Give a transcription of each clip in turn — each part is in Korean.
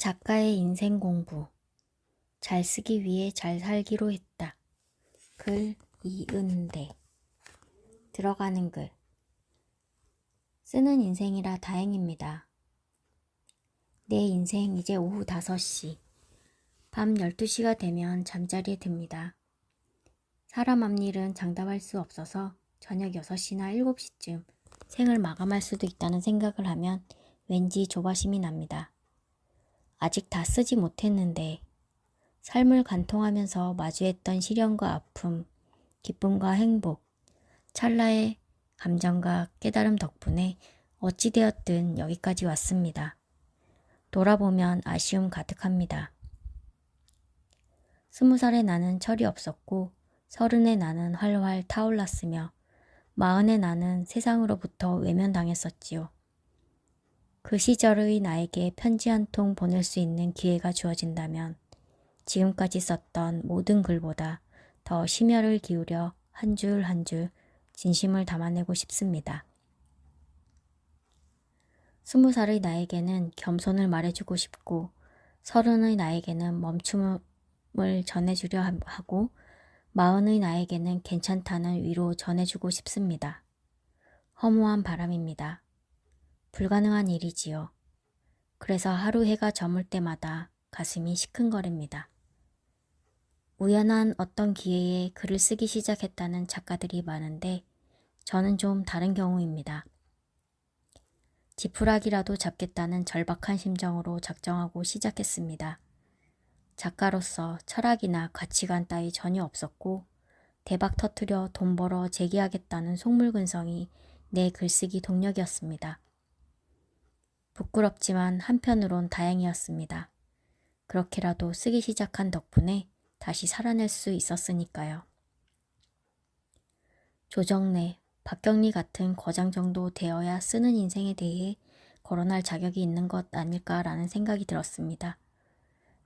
작가의 인생 공부. 잘 쓰기 위해 잘 살기로 했다. 글 이은대. 들어가는 글. 쓰는 인생이라 다행입니다. 내 인생 이제 오후 5시. 밤 12시가 되면 잠자리에 듭니다. 사람 앞일은 장담할 수 없어서 저녁 6시나 7시쯤 생을 마감할 수도 있다는 생각을 하면 왠지 조바심이 납니다. 아직 다 쓰지 못했는데 삶을 관통하면서 마주했던 시련과 아픔, 기쁨과 행복, 찰나의 감정과 깨달음 덕분에 어찌되었든 여기까지 왔습니다. 돌아보면 아쉬움 가득합니다. 스무 살의 나는 철이 없었고 서른의 나는 활활 타올랐으며 마흔의 나는 세상으로부터 외면당했었지요. 그 시절의 나에게 편지 한 통 보낼 수 있는 기회가 주어진다면 지금까지 썼던 모든 글보다 더 심혈을 기울여 한줄 한 줄 진심을 담아내고 싶습니다. 스무 살의 나에게는 겸손을 말해주고 싶고 서른의 나에게는 멈춤을 전해주려 하고 마흔의 나에게는 괜찮다는 위로 전해주고 싶습니다. 허무한 바람입니다. 불가능한 일이지요. 그래서 하루 해가 저물 때마다 가슴이 시큰거립니다. 우연한 어떤 기회에 글을 쓰기 시작했다는 작가들이 많은데 저는 좀 다른 경우입니다. 지푸라기라도 잡겠다는 절박한 심정으로 작정하고 시작했습니다. 작가로서 철학이나 가치관 따위 전혀 없었고 대박 터트려 돈 벌어 재기하겠다는 속물근성이 내 글쓰기 동력이었습니다. 부끄럽지만 한편으론 다행이었습니다. 그렇게라도 쓰기 시작한 덕분에 다시 살아낼 수 있었으니까요. 조정래, 박경리 같은 거장 정도 되어야 쓰는 인생에 대해 거론할 자격이 있는 것 아닐까라는 생각이 들었습니다.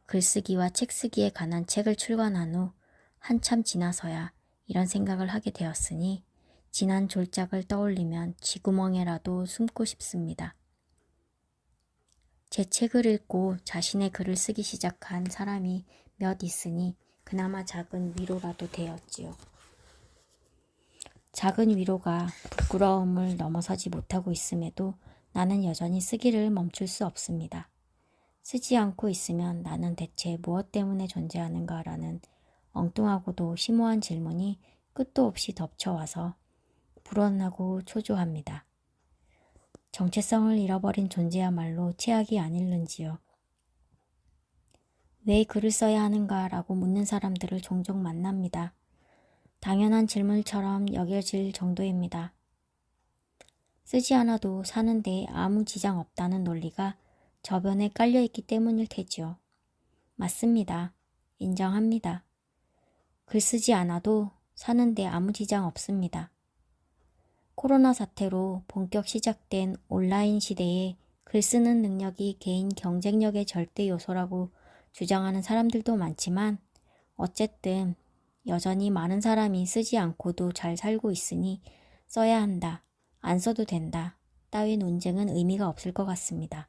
글쓰기와 책쓰기에 관한 책을 출간한 후 한참 지나서야 이런 생각을 하게 되었으니 지난 졸작을 떠올리면 쥐구멍에라도 숨고 싶습니다. 제 책을 읽고 자신의 글을 쓰기 시작한 사람이 몇 있으니 그나마 작은 위로라도 되었지요. 작은 위로가 부끄러움을 넘어서지 못하고 있음에도 나는 여전히 쓰기를 멈출 수 없습니다. 쓰지 않고 있으면 나는 대체 무엇 때문에 존재하는가라는 엉뚱하고도 심오한 질문이 끝도 없이 덮쳐와서 불안하고 초조합니다. 정체성을 잃어버린 존재야말로 최악이 아닐는지요. 왜 글을 써야 하는가 라고 묻는 사람들을 종종 만납니다. 당연한 질문처럼 여겨질 정도입니다. 쓰지 않아도 사는데 아무 지장 없다는 논리가 저변에 깔려있기 때문일 테지요. 맞습니다. 인정합니다. 글 쓰지 않아도 사는데 아무 지장 없습니다. 코로나 사태로 본격 시작된 온라인 시대에 글 쓰는 능력이 개인 경쟁력의 절대 요소라고 주장하는 사람들도 많지만 어쨌든 여전히 많은 사람이 쓰지 않고도 잘 살고 있으니 써야 한다, 안 써도 된다, 따위 논쟁은 의미가 없을 것 같습니다.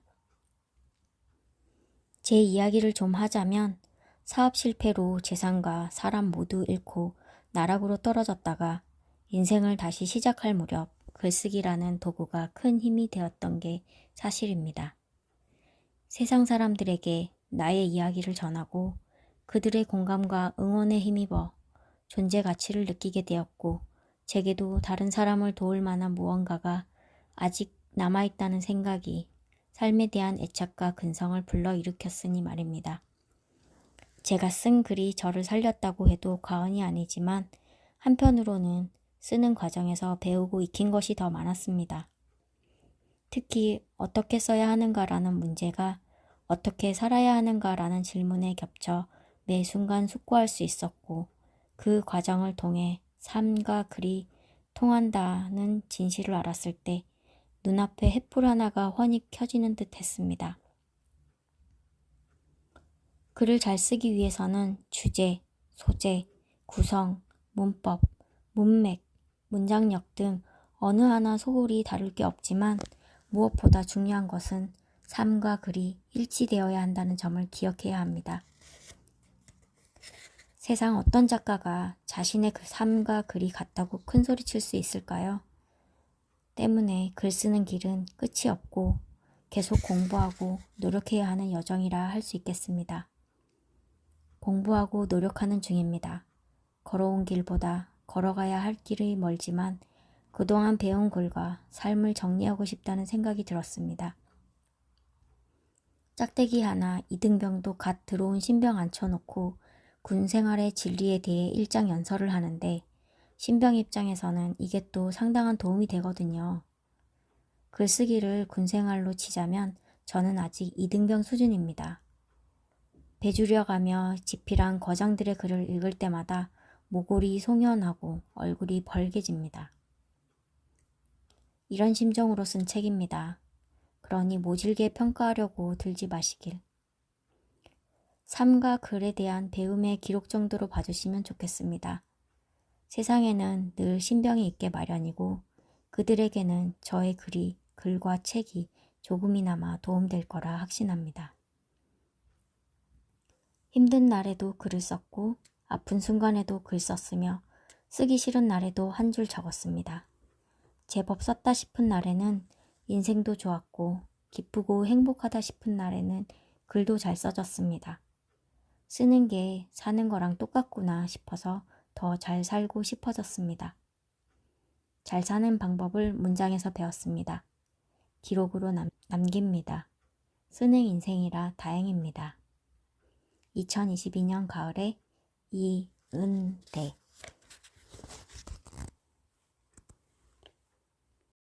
제 이야기를 좀 하자면 사업 실패로 재산과 사람 모두 잃고 나락으로 떨어졌다가 인생을 다시 시작할 무렵 글쓰기라는 도구가 큰 힘이 되었던 게 사실입니다. 세상 사람들에게 나의 이야기를 전하고 그들의 공감과 응원에 힘입어 존재 가치를 느끼게 되었고 제게도 다른 사람을 도울 만한 무언가가 아직 남아있다는 생각이 삶에 대한 애착과 근성을 불러일으켰으니 말입니다. 제가 쓴 글이 저를 살렸다고 해도 과언이 아니지만 한편으로는 쓰는 과정에서 배우고 익힌 것이 더 많았습니다. 특히 어떻게 써야 하는가라는 문제가 어떻게 살아야 하는가라는 질문에 겹쳐 매 순간 숙고할 수 있었고 그 과정을 통해 삶과 글이 통한다는 진실을 알았을 때 눈앞에 횃불 하나가 훤히 켜지는 듯 했습니다. 글을 잘 쓰기 위해서는 주제, 소재, 구성, 문법, 문맥, 문장력 등 어느 하나 소홀히 다룰 게 없지만 무엇보다 중요한 것은 삶과 글이 일치되어야 한다는 점을 기억해야 합니다. 세상 어떤 작가가 자신의 그 삶과 글이 같다고 큰 소리 칠 수 있을까요? 때문에 글 쓰는 길은 끝이 없고 계속 공부하고 노력해야 하는 여정이라 할 수 있겠습니다. 공부하고 노력하는 중입니다. 걸어온 길보다 걸어가야 할 길이 멀지만 그동안 배운 글과 삶을 정리하고 싶다는 생각이 들었습니다. 짝대기 하나 이등병도 갓 들어온 신병 앉혀놓고 군 생활의 진리에 대해 일장 연설을 하는데 신병 입장에서는 이게 또 상당한 도움이 되거든요. 글쓰기를 군 생활로 치자면 저는 아직 이등병 수준입니다. 배주려가며 지필한 거장들의 글을 읽을 때마다 모골이 송연하고 얼굴이 벌개집니다. 이런 심정으로 쓴 책입니다. 그러니 모질게 평가하려고 들지 마시길. 삶과 글에 대한 배움의 기록 정도로 봐주시면 좋겠습니다. 세상에는 늘 신병이 있게 마련이고 그들에게는 저의 글이 글과 책이 조금이나마 도움될 거라 확신합니다. 힘든 날에도 글을 썼고 아픈 순간에도 글 썼으며 쓰기 싫은 날에도 한 줄 적었습니다. 제법 썼다 싶은 날에는 인생도 좋았고 기쁘고 행복하다 싶은 날에는 글도 잘 써졌습니다. 쓰는 게 사는 거랑 똑같구나 싶어서 더 잘 살고 싶어졌습니다. 잘 사는 방법을 문장에서 배웠습니다. 기록으로 남, 남깁니다. 쓰는 인생이라 다행입니다. 2022년 가을에 이은대